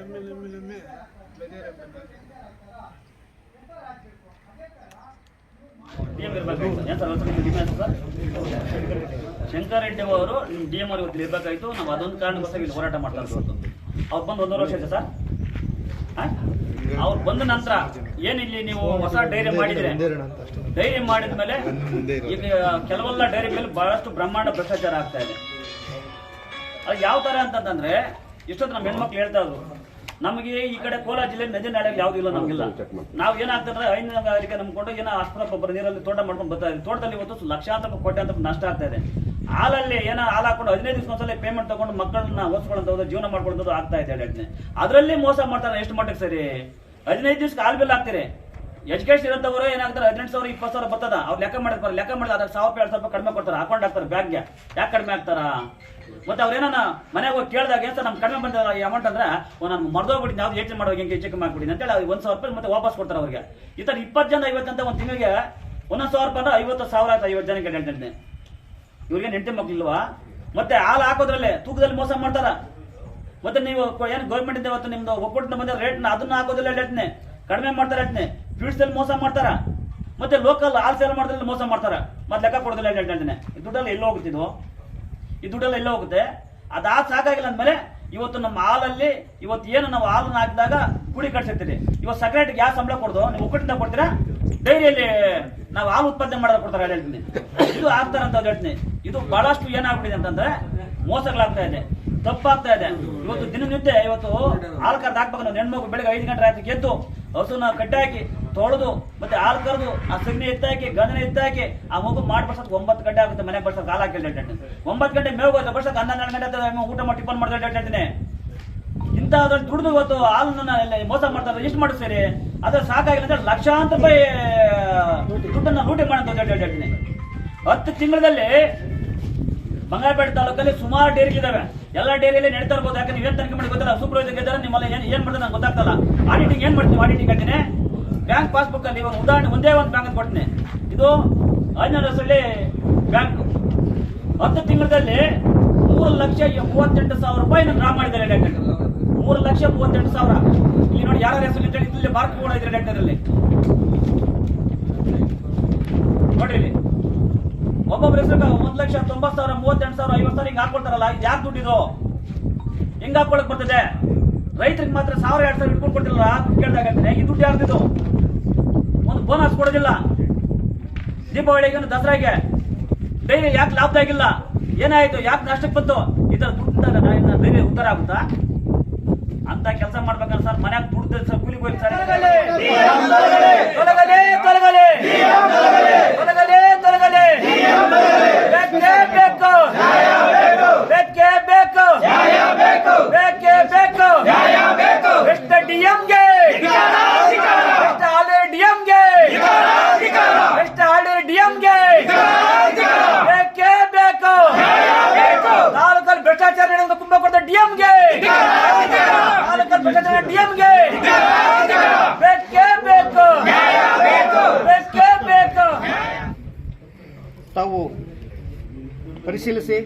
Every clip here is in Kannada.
ನಮ್ಮೆ ಅವರು ಸರ್ ಶಂಕರ್ ರೆಡ್ಡಿ ಅವರು ಡಿ ಎಂ ಅವ್ರಿಗೆ ಇರ್ಬೇಕಾಯ್ತು ನಾವು ಅದೊಂದು ಕಾರಣಕ್ಕೋಸ್ಕರ ಇಲ್ಲಿ ಹೋರಾಟ ಮಾಡ್ತಾ ಇರೋದು ಅವ್ರು ಬಂದು ಒಂದೂವರೆ ವರ್ಷ ಇದೆ ಸರ್? ಅವ್ರು ಬಂದ ನಂತರ ಏನಿಲ್ಲಿ ನೀವು ಹೊಸ ಡೈರಿ ಮಾಡಿದ್ರೆ? ಡೈರಿ ಮಾಡಿದ ಮೇಲೆ ಈಗ ಕೆಲವೆಲ್ಲ ಡೈರಿ ಮೇಲೆ ಬಹಳಷ್ಟು ಬ್ರಹ್ಮಾಂಡ ಭ್ರಷ್ಟಾಚಾರ ಆಗ್ತಾ ಇದೆ. ಅದು ಯಾವ ತರ ಅಂತಂದ್ರೆ, ಇಷ್ಟೊತ್ತು ನಮ್ಮ ಹೆಣ್ಮಕ್ಳು ಹೇಳ್ತಾ ಇದ್ರು ನಮಗೆ ಈ ಕಡೆ ಕೋಲಾರ ಜಿಲ್ಲೆ ನದಿ ನಾಳೆ ಯಾವ್ದು ಇಲ್ಲ ನಮಗಿಲ್ಲ. ನಾವು ಏನಾಗ್ತಂದ್ರೆ ಹೈನುಗಾರಿಕೆ ನಮ್ಕೊಂಡು ಏನೋ ಆಸ್ಪತ್ರೆ ಗೊಬ್ಬರ ನೀರಲ್ಲಿ ತೋಟ ಮಾಡ್ಕೊಂಡು ಬರ್ತಾ ಇದ್ದೀವಿ. ತೋಟದಲ್ಲಿ ಇವತ್ತು ಲಕ್ಷಾಂತರ ಕೋಟಿ ಅಂತ ನಷ್ಟ ಆಗ್ತಾ ಇದೆ. ಹಾಲಲ್ಲಿ ಏನೋ ಹಾಲು ಹಾಕೊಂಡು ಹದಿನೈದು ದಿವಸ ಒಂದ್ಸಲ ಪೇಮೆಂಟ್ ತಗೊಂಡು ಮಕ್ಕಳನ್ನ ಓದಿಸ್ಕೊಳ್ಳೋದು ಜೀವನ ಮಾಡ್ಕೊಳ್ಳೋದು ಆಗ್ತಾ ಇದೆ ಅದರಲ್ಲಿ ಮೋಸ ಮಾಡ್ತಾರೆ. ಎಷ್ಟು ಮಟ್ಟಕ್ಕೆ ಸರಿ? ಹದಿನೈದು ದಿವಸಕ್ಕೆ ಹಾಲು ಬಿಲ್ ಹಾಕ್ತೀರಿ? ಎಜುಕೇಶನ್ ಇರೋದವರು ಏನಾಗ್ತಾರೆ? ಹದಿನೆಂಟು ಸಾವಿರ, ಇಪ್ಪತ್ತು ಸಾವಿರ ಬರ್ತದ? ಅವ್ರು ಲೆಕ್ಕ ಮಾಡಿರ್ತಾರೆ. ಲೆಕ್ಕ ಮಾಡಿದ ಅದ್ರ ಸಾವಿರ ಎರಡು ಸಾವಿರ ಕಡಿಮೆ ಕೊಡ್ತಾರೆ. ಅಕೌಂಟ್ ಹಾಕ್ತಾರೆ ಬ್ಯಾಗ್ಗೆ ಯಾಕೆ ಕಡಿಮೆ ಆಗ್ತಾರ ಮತ್ತೆ ಅವ್ರು ಏನಾನ ಮನೆಗೆ ಹೋಗಿ ಕೇಳಿದಾಗ, ಏನು ಸರ್ ನಮ್ಗೆ ಕಡಿಮೆ ಬಂದ ಈ ಅಮೌಂಟ್ ಅಂದ್ರೆ ನಾನು ಮರ್ದೋಗ್ಬಿಟ್ಟು ಯಾವ್ದು ಯೋಚನೆ ಮಾಡೋ ಹೆಂಗೆ ಚೆಕ್ ಮಾಡ್ಬಿಡಿ ಅಂತೇಳಿ ಅವ್ರಿಗೆ ಒಂದು ಸಾವಿರ ರೂಪಾಯಿ ಮತ್ತೆ ವಾಪಸ್ ಕೊಡ್ತಾರೆ ಅವ್ರಿಗೆ. ಈ ಥರ ಇಪ್ಪತ್ತು ಜನ ಐವತ್ತು ಅಂತ ಒಂದು ತಿಂಗಳಿಗೆ ಒಂದೊಂದು ಸಾವಿರ ರೂಪಾಯಿ ಅಂದ್ರೆ ಐವತ್ತು ಸಾವಿರ ಆಯ್ತು ಐವತ್ತು ಜನಕ್ಕೆ ಹೇಳ್ತೀನಿ ಇವ್ರಿಗೆ ನೆಂಟಿ ಮಕ್ಕಳಿಲ್ವಾ ಮತ್ತೆ ಹಾಲು ಹಾಕೋದ್ರಲ್ಲೇ ತೂಕದಲ್ಲಿ ಮೋಸ ಮಾಡ್ತಾರ. ಮತ್ತೆ ನೀವು ಏನು ಗೌರ್ಮೆಂಟ್ ಇಂದ ಇವತ್ತು ನಿಮ್ದು ಒಕ್ಕೂಟದ ಬಂದ ರೇಟ್ನ ಅದನ್ನ ಹಾಕೋದಿಲ್ಲ ಹೇಳ್ತೀನಿ. ಕಡಿಮೆ ಮಾಡ್ತಾರೆ ಹೇಳ್ತೀನಿ. ಫೀಡ್ಸಲ್ಲಿ ಮೋಸ ಮಾಡ್ತಾರ. ಮತ್ತೆ ಲೋಕಲ್ ಹಾಲ್ ಸೇಲ್ ಮೋಸ ಮಾಡ್ತಾರ. ಮತ್ತೆ ಲೆಕ್ಕ ಕೊಡೋದಿಲ್ಲ ಹೇಳ್ತೀನಿ ಈ ದುಡ್ಡೆಲ್ಲ ಎಲ್ಲ ಹೋಗ್ತಿದ್ವು ಈ ದುಡ್ಡೆಲ್ಲ ಎಲ್ಲ ಹೋಗುತ್ತೆ. ಅದಾದ ಸಾಕಾಗಿಲ್ಲ ಅಂದ್ಮೇಲೆ ಇವತ್ತು ನಮ್ಮ ಹಾಲಲ್ಲಿ ಇವತ್ತು ಏನು ನಾವು ಹಾಲನ್ನ ಹಾಕಿದಾಗ ಕುಡಿ ಕಟ್ಸಿರ್ತೀರಿ ಇವತ್ತು ಸಕ್ರೇಟ್ ಗ್ಯಾಸ್ ಸಂಬಳ ಕೊಡ್ದು ನೀವು ಒಕ್ಕಟ್ಟಿಂದ ಕೊಡ್ತೀರಾ? ಡೈರಿಯಲ್ಲಿ ನಾವು ಹಾಲು ಉತ್ಪಾದನೆ ಮಾಡೋದು ಕೊಡ್ತಾರೆ ಹೇಳ್ತೀನಿ. ಇದು ಆಗ್ತಾರೆ ಅಂತ ಹೇಳ್ತೀನಿ. ಇದು ಬಹಳಷ್ಟು ಏನಾಗ್ಬಿಟ್ಟಿದೆ ಅಂತಂದ್ರೆ ಮೋಸಗಳಾಗ್ತಾ ಇದೆ. ತಪ್ಪಾಗ್ತಾ ಇದೆ. ಇವತ್ತು ದಿನನಿತ್ಯ ಇವತ್ತು ಹಾಲು ಕರ್ದು ಹಾಕ್ಬೇಕು ಹೆಣ್ಮಗು ಬೆಳಗ್ಗೆ ಐದು ಗಂಟೆ ರಾತ್ರಿ ಎದ್ದು ಹಸುನ ಕಟ್ಟಿ ಹಾಕಿ ತೊಳೆದು, ಮತ್ತೆ ಹಾಲು ಕರೆದು, ಆ ಸಗಣಿ ಎತ್ತಾಕಿ ಗಂಧನ ಎತ್ತಾಕಿ, ಆ ಮಗು ಮಾಡಿ ಬರ್ಸೋದು ಒಂಬತ್ತು ಗಂಟೆ ಆಗುತ್ತೆ ಮನೆ ಬರ್ಸಕ್ ಹಾಲು ಹಾಕಿ ಹೇಳ್ತೀನಿ ಒಂಬತ್ತು ಗಂಟೆ ಮೇವು ಹೋಯ್ತು ಬರ್ಸಕ್ ಹನ್ನೊಂದು ಗಂಟೆ ಊಟ ಮಾಡಿ ಟಿಫನ್ ಮಾಡ್ತಾ ಇಂಥ ಅದ್ರಲ್ಲಿ ದುಡಿದು ಇವತ್ತು ಹಾಲನ್ನ ಮೋಸ ಮಾಡ್ತಾರೆ ಎಷ್ಟು ಮಾಡಿಸ್ತೀರಿ ಅದ್ರ ಸಾಕಾಗಿಲ್ಲ ಅಂದ್ರೆ ಲಕ್ಷಾಂತರ ರೂಪಾಯಿ, ದುಡ್ಡನ್ನ ಲೂಟಿ ಮಾಡಂತ ಹೇಳಿ ಹೇಳ್ತೀನಿ ಹತ್ತು ತಿಂಗಳಲ್ಲಿ ಬಂಗಾರಪೇಟೆ ತಾಲೂಕಲ್ಲಿ ಸುಮಾರು ಡೇರಿಗಳಿದಾವೆ ಎಲ್ಲ ಡೇರಿಯಲ್ಲಿ ನಡೀತಾ ಇರ್ಬೋದು. ಯಾಕಂದ್ರೆ ನೀವೇನ್ ತನಿಖೆ ಮಾಡಿ ಗೊತ್ತಿಲ್ಲ. ಸೂಪರ್ವೈಸರ್ ಇದ್ದಾರೆ. ನಿಮ್ಮಲ್ಲಿ ಏನ್ ಏನ್ ಮಾಡ್ತೀನಿ ನಂಗೆ ಗೊತ್ತಾಗ್ತಲ್ಲ. ಆಡಿಟಿಂಗ್ ಏನ್ ಮಾಡ್ತೀನಿ ಆಡಿಟಿಂಗ್ ಅಂತೀನಿ. ಬ್ಯಾಂಕ್ ಪಾಸ್ಬುಕ್ ಅಲ್ಲಿ ಇವಾಗ ಉದಾಹರಣೆ ಒಂದೇ ಒಂದು ಬ್ಯಾಂಕ್ ಕೊಡ್ತೀನಿ. ಇದು ಅಂಜನರಸಳ್ಳಿ ಬ್ಯಾಂಕ್ ಹತ್ತು ತಿಂಗಳಲ್ಲಿ ಮೂರು ಲಕ್ಷ ಮೂವತ್ತೆಂಟು ಸಾವಿರ ರೂಪಾಯಿ ಡ್ರಾ ಮಾಡಿದ್ದಾರೆ ಡಾಕ್ಟರ್ ಮೂರು ಲಕ್ಷ ಮೂವತ್ತೆಂಟು ಸಾವಿರ. ಇಲ್ಲಿ ನೋಡಿ ಯಾರ ಹೆಸರು ಇಲ್ಲಿ ಮಾರ್ಕ್ ಕೂಡ ಇದ್ರೆ ಡಾಕ್ಟರ್ ಅಲ್ಲಿ ನೋಡ್ರಿ ಇಲ್ಲಿ ಹೆಸರು ಒಂದ್ ಲಕ್ಷ ತೊಂಬತ್ ಸಾವಿರ, ಮೂವತ್ತೆಂಟು ಸಾವಿರ, ಐವತ್ತು ಸಾವಿರ ಹಿಂಗ್ ಹಾಕೊಳ್ತಾರಲ್ಲ ಇದು ಯಾಕೆ ದುಡ್ಡಿದ್ರು ಹೆಂಗ್ ಹಾಕೊಳಕ್ ಬರ್ತದೆ. ರೈತರಿಗೆ ಮಾತ್ರ ಸಾವಿರ, ಎರಡ್ ಸಾವಿರ ಇಟ್ಕೊಂಡು ಕೊಡ್ತಿಲ್ಲ ದುಡ್ಡು ಕೇಳ್ದಾಗ ಈ ದುಡ್ಡು ಯಾರ್ದಿದ್ದು ಒಂದು ಬೋನಸ್ ಕೊಡೋದಿಲ್ಲ. ದೀಪಾವಳಿಗೆ ದಸರಾಗೆ? ಡೈರಿ ಯಾಕೆ ಲಾಭದಾಗಿಲ್ಲ ಏನಾಯ್ತು? ಯಾಕೆ ನಷ್ಟಕ್ಕೆ ಬಂತು? ಈ ತರ ದುಡ್ಡು ಡೈರಿ ಉತ್ತರ ಆಗುತ್ತಾ? ಅಂತ ಕೆಲಸ ಮಾಡ್ಬೇಕಂದ್ರೆ ಸರ್, ಮನ್ಯಾಗ ದುಡ್ಡು ಸರ್ ಕೂಲಿ ಹೋಗಿ ಸರ್ ತೊಲಗಲಿ ತೊಲಗಲಿ ತೊಲಗಲಿ ತೊಲಗಲಿ ಬೇಕೇ ಬೇಕು ಬೇಕೇ ಬೇಕು ಬೇಕೇ ಬೇಕು ಎಷ್ಟು ಡಿಎಂಗೆ ಎಷ್ಟು ಹಾಲಿ ಡಿಎಂಗೆ ಎಷ್ಟು ಹಾಲಿ ಡಿಎಂಗೆ ಬೇಕೇ ಬೇಕು ತಾಲೂಕಲ್ಲಿ ಭ್ರಷ್ಟಾಚಾರ ನಡೆದ ಕುಂಭಕೋಟ ಡಿಎಂಗೆ ತಾಲೂಕಲ್ಲಿ ಭ್ರಷ್ಟಾಚಾರ ಡಿಎಂಗೆ ಬೇಕೇ ಬೇಕು. ಬೇಕೇ ಬೇಕು. ತಾವು ಪರಿಶೀಲಿಸಿ,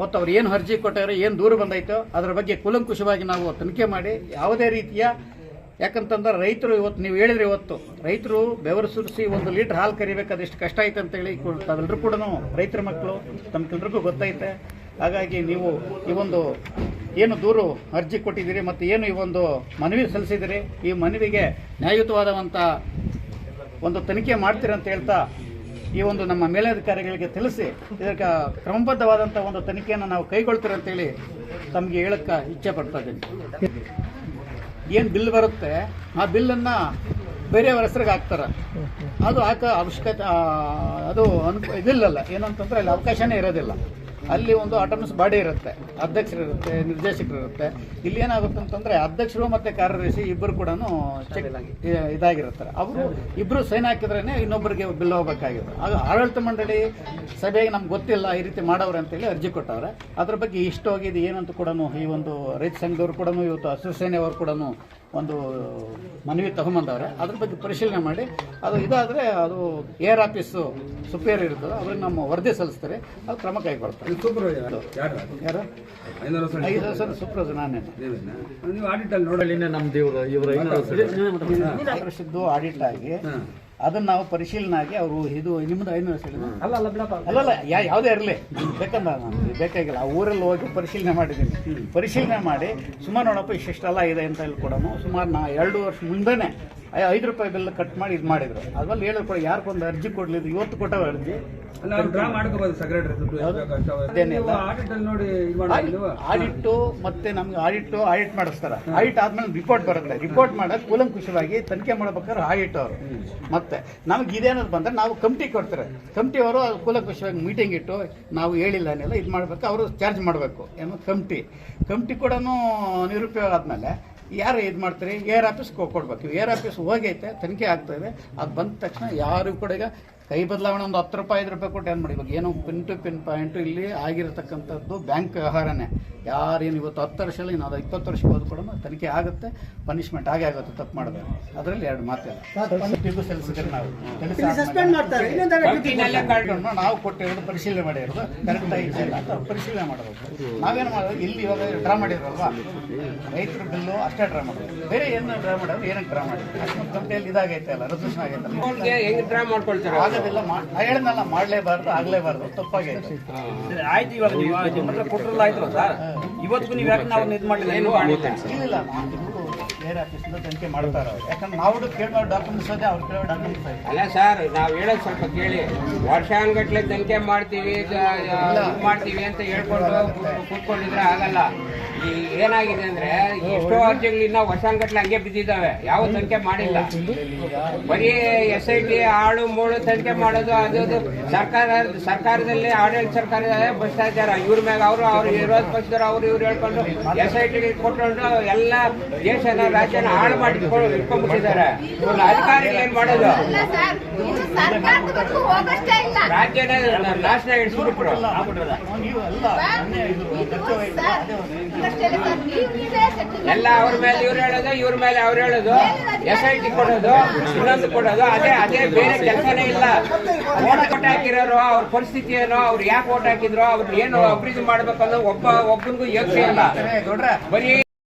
ಮತ್ತು ಅವ್ರು ಏನು ಅರ್ಜಿ ಕೊಟ್ಟಾರೆ, ಏನು ದೂರು ಬಂದೈತೋ ಅದರ ಬಗ್ಗೆ ಕುಲಂಕುಷವಾಗಿ ನಾವು ತನಿಖೆ ಮಾಡಿ, ಯಾವುದೇ ರೀತಿಯ, ಯಾಕಂತಂದ್ರೆ ರೈತರು ಇವತ್ತು, ನೀವು ಹೇಳಿದ್ರೆ ಇವತ್ತು, ರೈತರು ಬೆವರು ಸುರಿಸಿ ಒಂದು ಲೀಟ್ರ್ ಹಾಲು ಕರಿಬೇಕು ಎಷ್ಟು ಕಷ್ಟ ಐತೆ ಅಂತೇಳಿ ತಾವೆಲ್ಲರೂ ಕೂಡ ರೈತರ ಮಕ್ಕಳು ತಮ್ಗೆಲ್ರಿಗೂ ಗೊತ್ತೈತೆ ಹಾಗಾಗಿ ನೀವು ಈ ಒಂದು ಏನು ದೂರು ಅರ್ಜಿ ಕೊಟ್ಟಿದ್ದೀರಿ ಮತ್ತು ಏನು ಈ ಒಂದು ಮನವಿ ಸಲ್ಲಿಸಿದಿರಿ ಈ ಮನವಿಗೆ ನ್ಯಾಯಯುತವಾದಂಥ ಒಂದು ತನಿಖೆ ಮಾಡ್ತೀರಂತ ಹೇಳ್ತಾ ಈ ಒಂದು ನಮ್ಮ ಮೇಲಧಿಕಾರಿಗಳಿಗೆ ತಿಳಿಸಿ ಇದಕ್ಕೆ ಕ್ರಮಬದ್ಧವಾದಂಥ ಒಂದು ತನಿಖೆಯನ್ನು ನಾವು ಕೈಗೊಳ್ತೀರಂತೇಳಿ ತಮಗೆ ಹೇಳಕ್ಕೆ ಇಚ್ಛೆ ಪಡ್ತಾ ಇದ್ದೀನಿ. ಏನು ಬಿಲ್ ಬರುತ್ತೆ? ಆ ಬಿಲ್ಲನ್ನು ಬೇರೆಯವರ ಹೆಸರಿಗೆ ಹಾಕ್ತಾರೆ. ಅದು ಹಾಕ ಅವಶ್ಯಕತೆ ಅದು ಅನು ಇದಿಲ್ಲಲ್ಲ. ಏನಂತಂದ್ರೆ ಅಲ್ಲಿ ಅವಕಾಶನೇ ಇರೋದಿಲ್ಲ. ಅಲ್ಲಿ ಒಂದು ಆಟೋನಮಸ್ ಬಾಡಿ ಇರುತ್ತೆ ಅಧ್ಯಕ್ಷರು ಇರುತ್ತೆ ನಿರ್ದೇಶಕರು ಇರುತ್ತೆ ಇಲ್ಲಿ ಏನಾಗುತ್ತೆ ಅಂತಂದ್ರೆ ಅಧ್ಯಕ್ಷರು ಮತ್ತೆ ಕಾರ್ಯದರ್ಶಿ ಇಬ್ಬರು ಕೂಡ ಇದಾಗಿರುತ್ತಾರೆ. ಇದಾಗಿರ್ತಾರೆ ಅವರು ಇಬ್ಬರು ಸೈನ್ ಹಾಕಿದ್ರೇನೆ ಇನ್ನೊಬ್ಬರಿಗೆ ಬಿಲ್ ಹೋಗ್ಬೇಕಾಗಿದೆ ಆಗ ಆಡಳಿತ ಮಂಡಳಿ ಸಭೆಗೆ ನಮ್ಗೆ ಗೊತ್ತಿಲ್ಲ ಈ ರೀತಿ ಮಾಡವ್ರೆ ಅಂತೇಳಿ ಅರ್ಜಿ ಕೊಟ್ಟವ್ರೆ. ಅದ್ರ ಬಗ್ಗೆ ಇಷ್ಟು ಹೋಗಿದೆ ಏನಂತ ಕೂಡ ಈ ಒಂದು ರೈತ ಸಂಘದವ್ರು ಕೂಡ ಇವತ್ತು ಹಸಿರು ಸೇನೆಯವರು ಕೂಡ ಒಂದು ಮನವಿ ತಗೊಂಬಂದವ್ರೆ. ಅದ್ರ ಬಗ್ಗೆ ಪರಿಶೀಲನೆ ಮಾಡಿ ಅದು ಇದಾದರೆ ಅದು ಏರ್ ಆಫೀಸು ಸುಪೇರ್ ಇರ್ತದೆ ಅವ್ರಿಗೆ ನಮ್ಮ ವರದಿ ಸಲ್ಲಿಸ್ತಾರೆ ಅದು ಕ್ರಮ ಕೈಗೊಳ್ತಾರೆ ಯಾರು? ಐದು ವರ್ಷದ ಸುಪ್ರಜ್ ನಾನೇ. ನೀವು ಆಡಿಟ್ ಅಲ್ಲಿ ನೋಡಲಿ ನಮ್ದು ಇವರು ಇವರು ಐದು ವರ್ಷದ್ದು. ಆಡಿಟ್ ಆಗಿ ಅದನ್ನ ನಾವು ಪರಿಶೀಲನೆ ಆಗಿ ಅವರು ಇದು ನಿಮ್ದು ಐನೂರು ವರ್ಷ ಅಲ್ಲ ಅಲ್ಲ ಬಿಡಪ್ಪ. ಅಲ್ಲಲ್ಲ ಯಾ ಯಾವುದೇ ಇರಲಿ. ಬೇಕಂದ ನಾನು. ಬೇಕಾಗಿಲ್ಲ. ಆ ಊರಲ್ಲಿ ಹೋಗಿ ಪರಿಶೀಲನೆ ಮಾಡಿದ್ದೀನಿ. ಪರಿಶೀಲನೆ ಮಾಡಿ ಸುಮಾರು ನೋಡಪ್ಪ ಇಷ್ಟೆಲ್ಲ ಇದೆ ಅಂತ ಹೇಳಿ ಕೊಡೋನು ಸುಮಾರು ನಾ ಎರಡು ವರ್ಷ ಮುಂದೆನೆ ಐದು ರೂಪಾಯಿ ಬೆಲ್ಲ ಕಟ್ ಮಾಡಿ ಇದು ಮಾಡಿದ್ರು. ಅದ್ರಲ್ಲಿ ಹೇಳಿದ್ರು ಕೂಡ ಯಾರಿಗೊಂದು ಅರ್ಜಿ ಕೊಡ್ಲಿ ಇವತ್ತು ಕೊಟ್ಟವ ಅರ್ಜಿ. ಆಡಿಟ್ ಮತ್ತೆ ನಮ್ಗೆ ಆಡಿಟ್ಟು ಆಡಿಟ್ ಮಾಡಿಸ್ತಾರ. ಆಡಿಟ್ ಆದ್ಮೇಲೆ ರಿಪೋರ್ಟ್ ಬರುತ್ತೆ. ರಿಪೋರ್ಟ್ ಮಾಡಕ್ ಕೂಲಂಕುಷವಾಗಿ ತನಿಖೆ ಮಾಡ್ಬೇಕಾದ್ರೆ ಆಡಿಟ್ ಅವರು. ಮತ್ತೆ ನಮ್ಗೆ ಇದೇನದು ಬಂದ್ರೆ ನಾವು ಕಮಿಟಿ ಕೊಡ್ತಾರೆ. ಕಮಿಟಿ ಅವರು ಕೂಲಂಕುಷವಾಗಿ ಮೀಟಿಂಗ್ ಇಟ್ಟು ನಾವು ಹೇಳಿಲ್ಲ ಏನಿಲ್ಲ ಇದು ಮಾಡ್ಬೇಕು ಅವರು ಚಾರ್ಜ್ ಮಾಡಬೇಕು ಏನು ಕಮಿಟಿ. ಕಮಿಟಿ ಕೂಡ ನಿರುಪಯೋಗ ಆದ್ಮೇಲೆ ಯಾರು ಇದು ಮಾಡ್ತಾರೆ? ಏರ್ ಆಫೀಸ್ ಕೊಡ್ಬೇಕು. ಏರ್ ಆಫೀಸ್ ಹೋಗೈತೆ, ತನಿಖೆ ಆಗ್ತಾ ಇದೆ. ಅದು ಬಂದ ತಕ್ಷಣ ಯಾರು ಕೂಡ ಈಗ ಕೈ ಬದಲಾವಣೆ ಒಂದು ಹತ್ತು ರೂಪಾಯಿ, ಐದು ರೂಪಾಯಿ ಕೊಟ್ಟು ಏನು ಮಾಡಿ ಇವಾಗ ಏನೋ ಪಿನ್ ಟು ಪಿನ್ ಪಾಯಿಂಟು ಇಲ್ಲಿ ಆಗಿರತಕ್ಕಂಥದ್ದು ಬ್ಯಾಂಕ್ ವ್ಯವಹಾರನೇ. ಯಾರೇನು ಇವತ್ತು ಹತ್ತು ವರ್ಷ ಇಲ್ಲ ಇನ್ನು ಅದು ಇಪ್ಪತ್ತು ವರ್ಷ ಹೋದ ಕೂಡ ತನಿಖೆ ಆಗುತ್ತೆ ಪನಿಷ್ಮೆಂಟ್ ಆಗೇ ಆಗುತ್ತೆ ತಪ್ಪು ಮಾಡಬೇಕು. ಅದರಲ್ಲಿ ಎರಡು ಮಾತಿಲ್ಲ ಟಿಗೂ ಸಲ್ಲಿಸಿದ್ರೆ ನಾವು ನಾವು ಕೊಟ್ಟಿರೋದು ಪರಿಶೀಲನೆ ಮಾಡಿರೋದು ಕರೆಕ್ಟ್ ಆಗಿದೆ ಇಲ್ಲ ಅಂತ ಪರಿಶೀಲನೆ ಮಾಡಬೇಕು ನಾವೇನು ಮಾಡೋದು? ಇಲ್ಲಿ ಇವಾಗ ಡ್ರಾ ಮಾಡಿರೋಲ್ವಾ? ರೈತರ ಬಿಲ್ಲು ಅಷ್ಟೇ ಡ್ರಾ ಮಾಡೋದು. ಬೇರೆ ಏನು ಡ್ರಾ ಮಾಡೋದು ಏನಕ್ಕೆ ಡ್ರಾ ಮಾಡಿದ್ರು? ಅಷ್ಟು ಕಂಪ್ನಿಯಲ್ಲಿ ಇದಾಗೈತೆ ಅಲ್ಲ ರೆಸಲ್ಯೂಷನ್ ಆಗೈತೆ ಹೆಂಗ್ ಡ್ರಾ ಮಾಡ್ಕೊಳ್ತೀರ? ಆಗೋದಿಲ್ಲ ನಾ ಹೇಳಿದ್ನಲ್ಲ ಮಾಡಲೇಬಾರ್ದು ಆಗಲೇಬಾರ್ದು ತಪ್ಪಾಗೈತೆ ಆಯ್ತು ಇವಾಗ ಕೊಟ್ಟರಲ್ಲ ಆಯ್ತಲ್ಲ ಸರ್? ಇವತ್ತಿಗೂ ನೀವು ಯಾಕೆ ನಾವು ಇದು ಮಾಡಿಲ್ಲ? ಏನು ಇಲ್ಲ ಬೇರೆ ಆಫೀಸಿಂದ ತನಿಖೆ ಮಾಡ್ತಾರೆ. ಯಾಕಂದ್ರೆ ನಾವು ಕೇಳೋ ಡಾಕ್ಯುಮೆಂಟ್ಸ್ ಅದೇ ಅವ್ರು ಕೇಳೋ ಡಾಕ್ಯುಮೆಂಟ್ಸ್ ಐತೆ ಅಲ್ಲ ಸರ್ ನಾವು ಹೇಳೋದ್ ಸ್ವಲ್ಪ ಕೇಳಿ. ವರ್ಷಾನ್ಗಟ್ಲೆ ತನಿಖೆ ಮಾಡ್ತೀವಿ ಮಾಡ್ತೀವಿ ಅಂತ ಹೇಳ್ಕೊಂಡು ಕೂತ್- ಕೂತ್ಕೊಂಡಿದ್ರೆ ಆಗಲ್ಲ. ಈ ಏನಾಗಿದೆ ಅಂದ್ರೆ ಎಷ್ಟೋ ಅರ್ಜಿಗಳಿಂದ ವರ್ಷಾನ್ಗಟ್ಲೆ ಹಂಗೆ ಬಿದ್ದಿದ್ದಾವೆ. ಯಾವ ತನಿಖೆ ಮಾಡಿಲ್ಲ. ಬರೀ ಎಸ್ ಐ ಟಿ ಆಳು ಮೂಳು ತನಿಖೆ ಮಾಡೋದು ಅದು ಸರ್ಕಾರ ಸರ್ಕಾರದಲ್ಲಿ ಆಡಳಿತ ಸರ್ಕಾರ ಭ್ರಷ್ಟಾಚಾರ ಇವ್ರ ಮ್ಯಾಗ ಅವರು ಅವ್ರು ವಿರೋಧ ಪಕ್ಷದವ್ರು ಅವ್ರು ಇವ್ರು ಹೇಳ್ಕೊಂಡು ಎಸ್ ಐ ಟಿ ಕೊಟ್ಕೊಂಡು ಎಲ್ಲ ದೇಶನ ರಾಜ್ಯನ ಹಾಳು ಮಾಡಿ ಇಟ್ಕೊಂಡ್ಬಿಟ್ಟಿದ್ದಾರೆ. ಇವ್ರ ಅಧಿಕಾರಿಗಳು ಏನ್ ಮಾಡೋದು? ರಾಜ್ಯನ ನಾಶನ ಇಡಿಸ್ಬಿಟ್ರು ಎಲ್ಲ ಅವ್ರ ಮೇಲೆ ಇವ್ರು ಹೇಳೋದು ಇವ್ರ ಮೇಲೆ ಅವ್ರು ಹೇಳೋದು ಎಸ್ ಐ ಟಿ ಕೊಡೋದು ಇನ್ನೊಂದು ಕೊಡೋದು ಅದೇ ಅದೇ ಬೇರೆ ಕೆಲಸನೇ ಇಲ್ಲ. ಓಟ್ ಹಾಕಿರೋರು ಅವ್ರ ಪರಿಸ್ಥಿತಿ ಏನೋ ಅವ್ರು ಯಾಕೆ ಓಟ್ ಹಾಕಿದ್ರು ಅವ್ರು ಏನು ಅಭಿವೃದ್ಧಿ ಮಾಡ್ಬೇಕಂದ್ರೆ ಒಬ್ಬ ಒಬ್ಬನಿಗೂ ಯೋಚನೆ ಇಲ್ಲ. ಬರೀ